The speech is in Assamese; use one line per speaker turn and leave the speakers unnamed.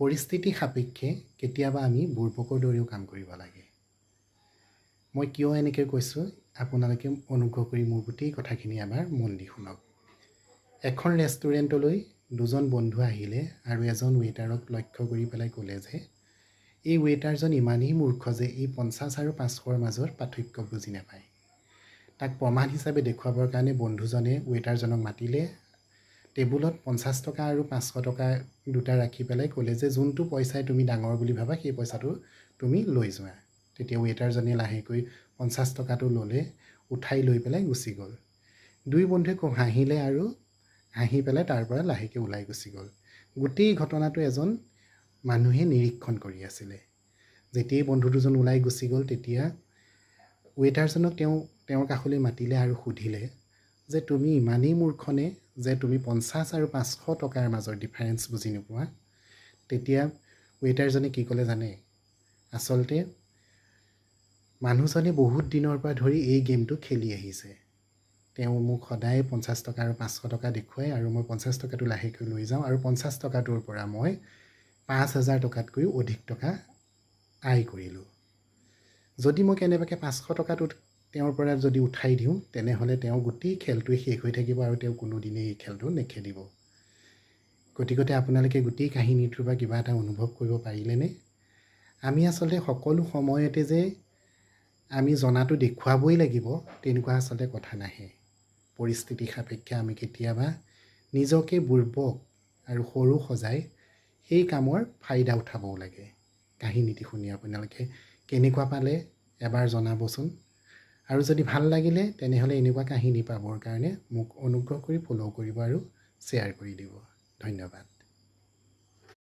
পৰিস্থিতি সাপেক্ষে কেতিয়াবা আমি বুৰ্বকৰ দৰেও কাম কৰিব লাগে। মই কিয় এনেকৈ কৈছোঁ, আপোনালোকে অনুগ্ৰহ কৰি মোৰ গোটেই কথাখিনি এবাৰ মন দি শুনক। এখন ৰেষ্টুৰেণ্টলৈ দুজন বন্ধু আহিলে আৰু এজন ৱেইটাৰক লক্ষ্য কৰি পেলাই ক'লে যে, এই ৱেইটাৰজন ইমানেই মূৰ্খ যে এই পঞ্চাছ আৰু পাঁচশৰ মাজত পাৰ্থক্য বুজি নাপায়। তাক প্ৰমাণ হিচাপে দেখুৱাবৰ কাৰণে বন্ধুজনে ৱেইটাৰজনক মাতিলে টেবুলত পঞ্চাছ টকা আৰু পাঁচশ টকা দুটা ৰাখি পেলাই ক'লে যে যোনটো পইচাই তুমি ডাঙৰ বুলি ভাবা সেই পইচাটো তুমি লৈ যোৱা। তেতিয়া ৱেইটাৰজনে লাহেকৈ পঞ্চাছ টকাটো ল'লে উঠাই লৈ পেলাই গুচি গ'ল। দুই বন্ধুৱে খুব হাঁহিলে আৰু হাঁহি পেলাই তাৰ পৰা লাহেকৈ ওলাই গুচি গ'ল। গোটেই ঘটনাটো এজন মানুহে নিৰীক্ষণ কৰি আছিলে। যেতিয়াই বন্ধু দুজন ওলাই গুচি গ'ল তেতিয়া ৱেইটাৰজনক তেওঁ তেওঁৰ কাষলৈ মাতিলে আৰু সুধিলে যে তুমি ইমানেই মূৰ্খনে যে তুমি পঞ্চাছ আৰু পাঁচশ টকাৰ মাজৰ ডিফাৰেঞ্চ বুজি নোপোৱা তেতিয়া ৱেইটাৰজনে কি ক'লে জানে? আচলতে মানুহজনে বহুত দিনৰ পৰা ধৰি এই গেমটো খেলি আহিছে। তেওঁ মোক সদায় পঞ্চাছ টকা আৰু পাঁচশ টকা দেখুৱাই আৰু মই পঞ্চাছ টকাটো লাহেকৈ লৈ যাওঁ আৰু পঞ্চাছ টকাটোৰ পৰা মই পাঁচ হাজাৰ টকাতকৈও অধিক টকা আয় কৰিলোঁ। যদি মই কেনেবাকৈ পাঁচশ টকাটো তেওঁৰ পৰা যদি উঠাই দিওঁ তেনেহ'লে তেওঁ গোটেই খেলটোৱে শেষ হৈ থাকিব আৰু তেওঁ কোনোদিনেই এই খেলটো নেখেলিব। গতিকতে আপোনালোকে গোটেই কাহিনীটোৰ পৰা কিবা এটা অনুভৱ কৰিব পাৰিলেনে? আমি আচলতে সকলো সময়তে যে আমি জনাটো দেখুৱাবই লাগিব তেনেকুৱা আচলতে কথা নাহে। পৰিস্থিতি সাপেক্ষে আমি কেতিয়াবা নিজকে বুৰ্বক আৰু সৰু সজাই সেই কামৰ ফাইদা উঠাবও লাগে। কাহিনীটি শুনি আপোনালোকে কেনেকুৱা পালে এবাৰ জনাবচোন। আৰু যদি ভাল লাগিলে তেনেহ'লে এনেকুৱা কাহিনী পাবৰ কাৰণে মোক অনুগ্ৰহ কৰি ফ'ল' কৰিব আৰু শ্বেয়াৰ কৰি দিব। ধন্যবাদ।